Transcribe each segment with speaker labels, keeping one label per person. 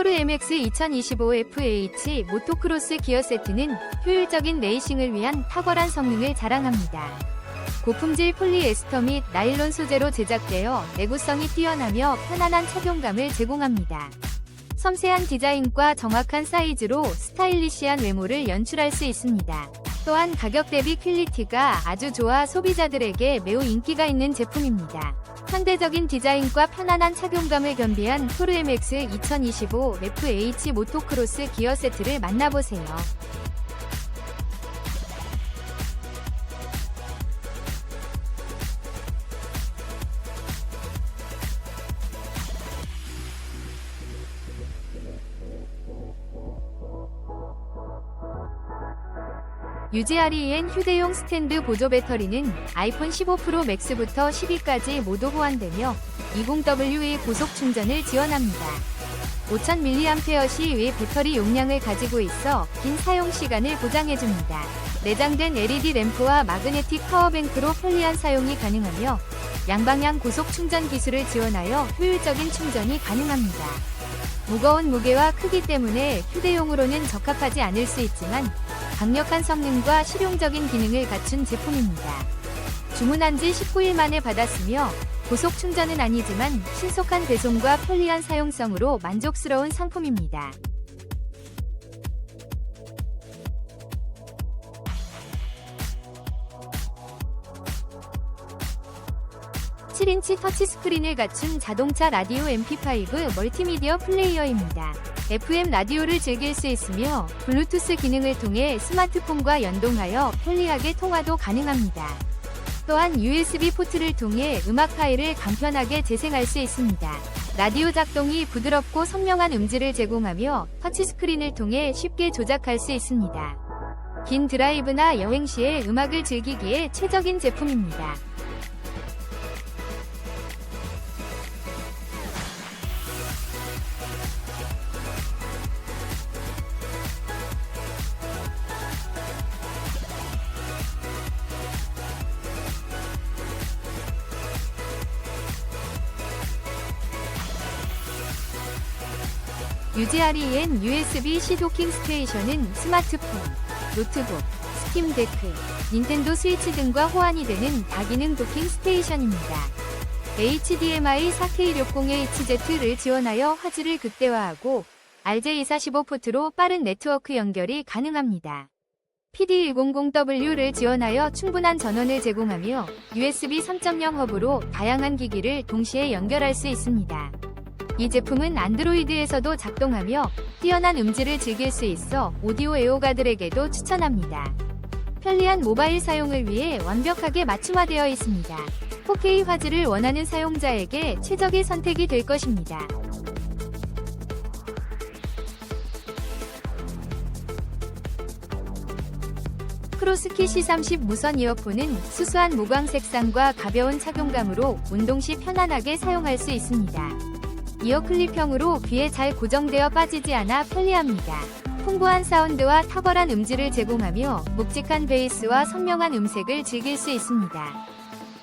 Speaker 1: 토르 MX 2025 FH 모토크로스 기어 세트는 효율적인 레이싱을 위한 탁월한 성능을 자랑합니다. 고품질 폴리에스터 및 나일론 소재로 제작되어 내구성이 뛰어나며 편안한 착용감을 제공합니다. 섬세한 디자인과 정확한 사이즈로 스타일리시한 외모를 연출할 수 있습니다. 또한 가격 대비 퀄리티가 아주 좋아 소비자들에게 매우 인기가 있는 제품입니다. 현대적인 디자인과 편안한 착용감을 겸비한 토르 MX 2025 FH 모토크로스 기어 세트를 만나보세요. UGREN 휴대용 스탠드 보조 배터리는 아이폰 15 프로 맥스부터 12까지 모두 호환되며 20W의 고속 충전을 지원합니다. 5000mAh의 배터리 용량을 가지고 있어 긴 사용 시간을 보장해줍니다. 내장된 LED 램프와 마그네틱 파워뱅크로 편리한 사용이 가능하며 양방향 고속 충전 기술을 지원하여 효율적인 충전이 가능합니다. 무거운 무게와 크기 때문에 휴대용으로는 적합하지 않을 수 있지만 강력한 성능과 실용적인 기능을 갖춘 제품입니다. 주문한 지 19일 만에 받았으며 고속 충전은 아니지만 신속한 배송과 편리한 사용성으로 만족스러운 상품입니다. (7인치) 터치스크린을 갖춘 자동차 라디오 MP5 멀티미디어 플레이어입니다. FM 라디오를 즐길 수 있으며 블루투스 기능을 통해 스마트폰과 연동하여 편리하게 통화도 가능합니다. 또한 USB 포트를 통해 음악 파일을 간편하게 재생할 수 있습니다. 라디오 작동이 부드럽고 선명한 음질을 제공하며 터치스크린을 통해 쉽게 조작할 수 있습니다. 긴 드라이브나 여행 시에 음악을 즐기기에 최적인 제품입니다. UGREN USB-C 도킹 스테이션은 스마트폰, 노트북, 스팀 데크, 닌텐도 스위치 등과 호환이 되는 다기능 도킹 스테이션입니다. HDMI 4K60HZ를 지원하여 화질을 극대화하고 RJ245 포트로 빠른 네트워크 연결이 가능합니다. PD100W를 지원하여 충분한 전원을 제공하며 USB 3.0 허브로 다양한 기기를 동시에 연결할 수 있습니다. 이 제품은 안드로이드에서도 작동하며 뛰어난 음질을 즐길 수 있어 오디오 애호가들에게도 추천합니다. 편리한 모바일 사용을 위해 완벽하게 맞춤화되어 있습니다. 4K 화질을 원하는 사용자에게 최적의 선택이 될 것입니다. 크로스키 C30 무선 이어폰은 수수한 무광 색상과 가벼운 착용감으로 운동 시 편안하게 사용할 수 있습니다. 이어 클립형으로 귀에 잘 고정되어 빠지지 않아 편리합니다. 풍부한 사운드와 탁월한 음질을 제공하며 묵직한 베이스와 선명한 음색을 즐길 수 있습니다.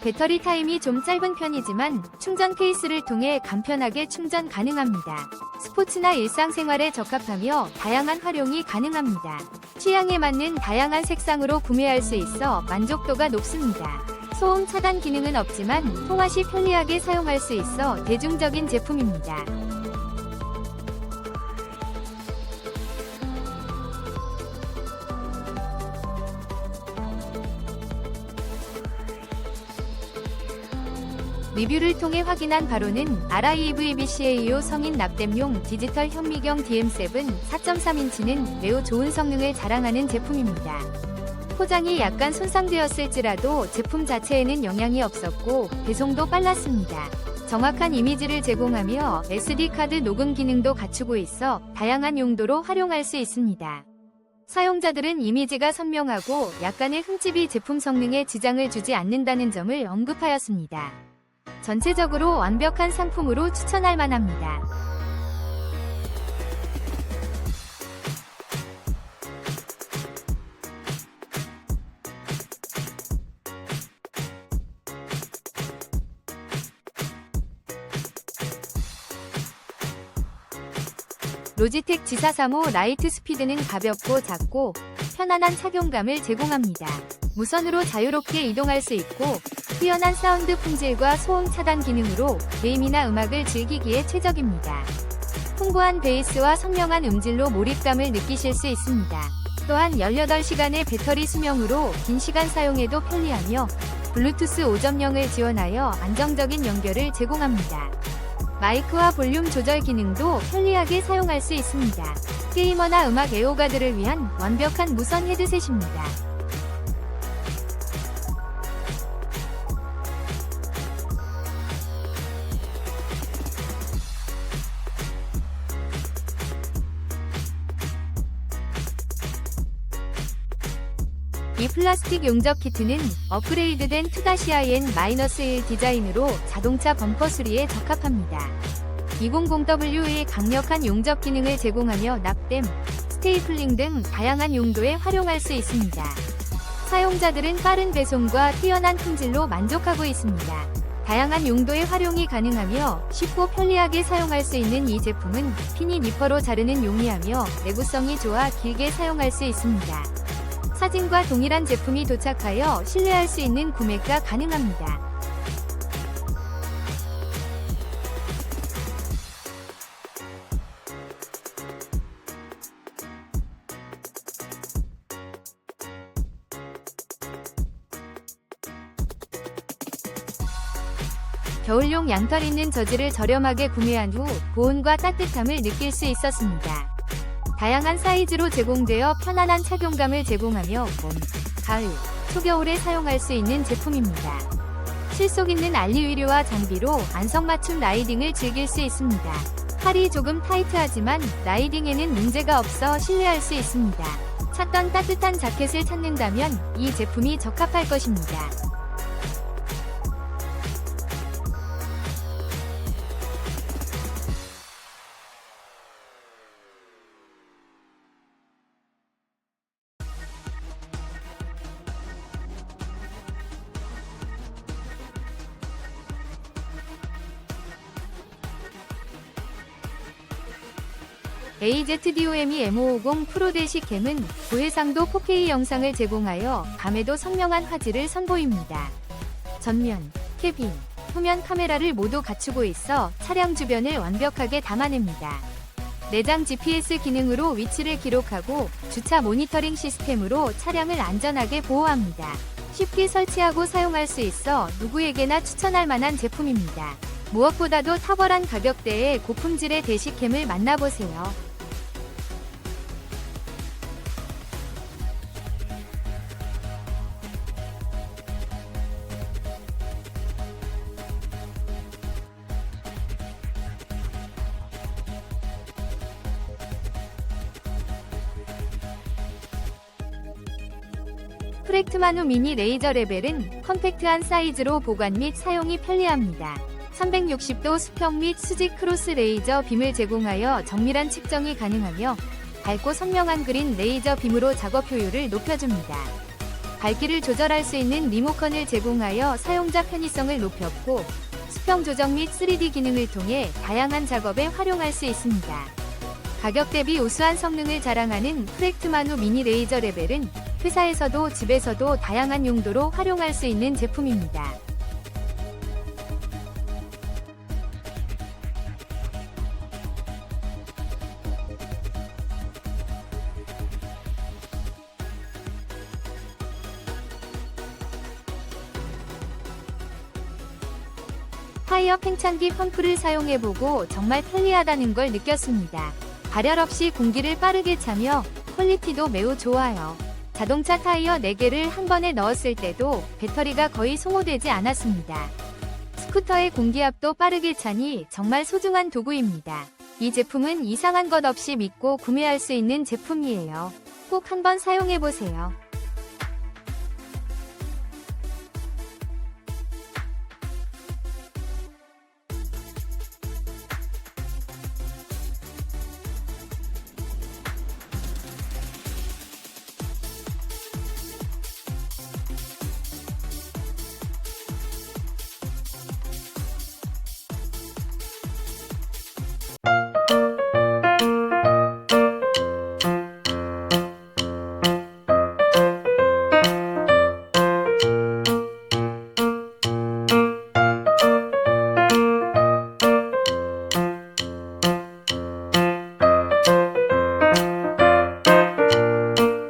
Speaker 1: 배터리 타임이 좀 짧은 편이지만 충전 케이스를 통해 간편하게 충전 가능합니다. 스포츠나 일상생활에 적합하며 다양한 활용이 가능합니다. 취향에 맞는 다양한 색상으로 구매할 수 있어 만족도가 높습니다. 소음 차단 기능은 없지만 통화 시 편리하게 사용할 수 있어 대중적인 제품입니다. 리뷰를 통해 확인한 바로는 RIVBCAO 성인 납땜용 디지털 현미경 DM7 4.3인치는 매우 좋은 성능을 자랑하는 제품입니다. 포장이 약간 손상되었을지라도 제품 자체에는 영향이 없었고 배송도 빨랐습니다. 정확한 이미지를 제공하며 SD카드 녹음 기능도 갖추고 있어 다양한 용도로 활용할 수 있습니다. 사용자들은 이미지가 선명하고 약간의 흠집이 제품 성능에 지장을 주지 않는다는 점을 언급하였습니다. 전체적으로 완벽한 상품으로 추천할 만합니다. 로지텍 G435 라이트 스피드는 가볍고 작고 편안한 착용감을 제공합니다. 무선으로 자유롭게 이동할 수 있고 뛰어난 사운드 품질과 소음 차단 기능으로 게임이나 음악을 즐기기에 최적입니다. 풍부한 베이스와 선명한 음질로 몰입감을 느끼실 수 있습니다. 또한 18시간의 배터리 수명으로 긴 시간 사용해도 편리하며 블루투스 5.0을 지원하여 안정적인 연결을 제공합니다. 마이크와 볼륨 조절 기능도 편리하게 사용할 수 있습니다. 게이머나 음악 애호가들을 위한 완벽한 무선 헤드셋입니다. 이 플라스틱 용접 키트는 업그레이드된 2-IN-1 디자인으로 자동차 범퍼 수리에 적합합니다. 200W의 강력한 용접 기능을 제공하며 납땜, 스테이플링 등 다양한 용도에 활용할 수 있습니다. 사용자들은 빠른 배송과 뛰어난 품질로 만족하고 있습니다. 다양한 용도의 활용이 가능하며 쉽고 편리하게 사용할 수 있는 이 제품은 피니 니퍼로 자르는 용이하며 내구성이 좋아 길게 사용할 수 있습니다. 사진과 동일한 제품이 도착하여 신뢰할 수 있는 구매가 가능합니다. 겨울용 양털 있는 저지를 저렴하게 구매한 후 보온과 따뜻함을 느낄 수 있었습니다. 다양한 사이즈로 제공되어 편안한 착용감을 제공하며 봄, 가을, 초겨울에 사용할 수 있는 제품입니다. 실속 있는 알리위료와 장비로 안성맞춤 라이딩을 즐길 수 있습니다. 팔이 조금 타이트하지만 라이딩에는 문제가 없어 신뢰할 수 있습니다. 찾던 따뜻한 자켓을 찾는다면 이 제품이 적합할 것입니다. AZDOME M550 프로 대식 캠은 고해상도 4K 영상을 제공하여 밤에도 선명한 화질을 선보입니다. 전면, 캐빈, 후면 카메라를 모두 갖추고 있어 차량 주변을 완벽하게 담아냅니다. 내장 GPS 기능으로 위치를 기록하고 주차 모니터링 시스템으로 차량을 안전하게 보호합니다. 쉽게 설치하고 사용할 수 있어 누구에게나 추천할 만한 제품입니다. 무엇보다도 탁월한 가격대에 고품질의 대시캠을 만나보세요. 프렉트마누 미니 레이저 레벨은 컴팩트한 사이즈로 보관 및 사용이 편리합니다. 360도 수평 및 수직 크로스 레이저 빔을 제공하여 정밀한 측정이 가능하며 밝고 선명한 그린 레이저 빔으로 작업 효율을 높여줍니다. 밝기를 조절할 수 있는 리모컨을 제공하여 사용자 편의성을 높였고 수평 조정 및 3D 기능을 통해 다양한 작업에 활용할 수 있습니다. 가격 대비 우수한 성능을 자랑하는 프렉트마누 미니 레이저 레벨은 회사에서도 집에서도 다양한 용도로 활용할 수 있는 제품입니다. 타이어 팽창기 펌프를 사용해보고 정말 편리하다는 걸 느꼈습니다. 발열 없이 공기를 빠르게 차며 퀄리티도 매우 좋아요. 자동차 타이어 4개를 한 번에 넣었을 때도 배터리가 거의 소모되지 않았습니다. 스쿠터의 공기압도 빠르게 차니 정말 소중한 도구입니다. 이 제품은 이상한 것 없이 믿고 구매할 수 있는 제품이에요. 꼭 한번 사용해보세요.